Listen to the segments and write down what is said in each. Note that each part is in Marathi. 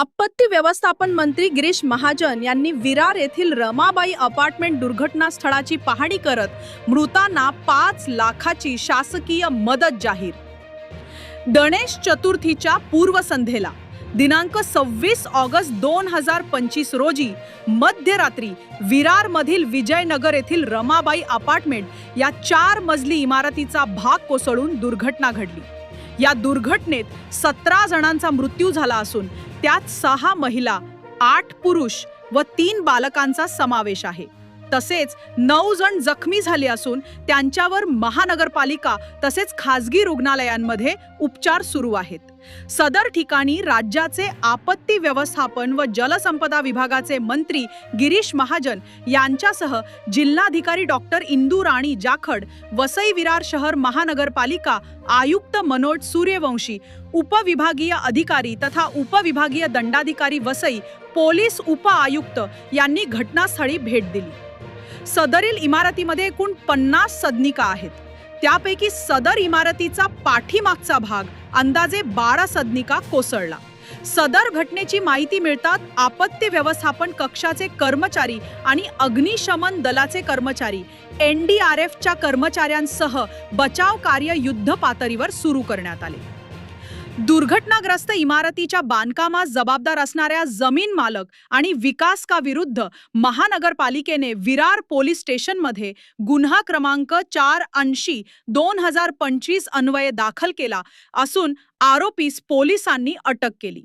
आपत्ती व्यवस्थापन मंत्री गिरीश महाजन यांनी विरार येथील रमाबाई अपार्टमेंट दुर्घटना स्थळाची पाहणी करत मृतांना पाच लाखाची शासकीय मदत जाहीर. गणेश चतुर्थीच्या पूर्वसंध्येला दिनांक सव्वीस ऑगस्ट दोन हजार पंचवीस रोजी मध्यरात्री विरारमधील विजयनगर येथील रमाबाई अपार्टमेंट या चार मजली इमारतीचा भाग कोसळून दुर्घटना घडली. या दुर्घटनेत सतरा जणांचा मृत्यू झाला असून त्यात सहा महिला आठ पुरुष व तीन बालकांचा समावेश आहे. तसेच नऊ जण जखमी झाले असून त्यांच्यावर महानगरपालिका तसेच खासगी रुग्णालयांमध्ये उपचार सुरू आहेत. सदर ठिकाणी राज्याचे आपत्ती व्यवस्थापन व जलसंपदा विभागाचे मंत्री गिरीश महाजन यांच्यासह जिल्हाधिकारी डॉक्टर इंदू राणी जाखड वसई विरार शहर महानगरपालिका आयुक्त मनोज सूर्यवंशी उपविभागीय अधिकारी तथा उपविभागीय दंडाधिकारी वसई पोलीस उप आयुक्त यांनी घटनास्थळी भेट दिली. सदरील इमारतीमध्ये एकूण पन्नास सदनिका आहेत. त्यापैकी सदर इमारतीचा पाठीमागचा भाग अंदाजे बारा सदनिका कोसळला. सदर घटनेची माहिती मिळतात आपत्ती व्यवस्थापन कक्षाचे कर्मचारी आणि अग्निशमन दलाचे कर्मचारी एन डी आर एफच्या कर्मचाऱ्यांसह बचाव कार्य युद्ध पातळीवर सुरू करण्यात आले. दुर्घटनाग्रस्त इमारतीच्या बांधकामास जबाबदार असणाऱ्या जमीन मालक आणि विकासकाविरुद्ध महानगरपालिकेने विरार पोलीस स्टेशनमध्ये गुन्हा क्रमांक चार ऐंशी दोन हजार पंचवीस अन्वये दाखल केला असून आरोपीस पोलिसांनी अटक केली.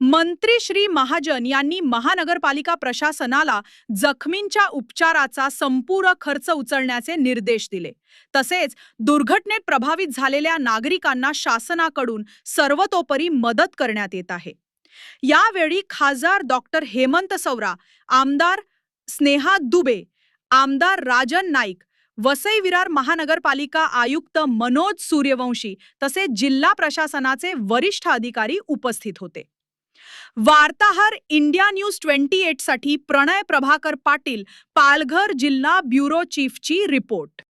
मंत्री श्री महाजन यांनी महानगरपालिका प्रशासनाला जखमींच्या उपचाराचा संपूर्ण खर्च उचलण्याचे निर्देश दिले. तसेच दुर्घटनेत प्रभावित झालेल्या नागरिकांना शासनाकडून सर्वतोपरी मदत करण्यात येत आहे. यावेळी खासदार डॉक्टर हेमंत सौरा आमदार स्नेहा दुबे आमदार राजन नाईक वसई विरार महानगरपालिका आयुक्त मनोज सूर्यवंशी तसेच जिल्हा प्रशासनाचे वरिष्ठ अधिकारी उपस्थित होते. वार्ताहर इंडिया न्यूज ट्वेंटी एटसाठी प्रणय प्रभाकर पाटील पालघर जिल्हा ब्युरो चीफची रिपोर्ट.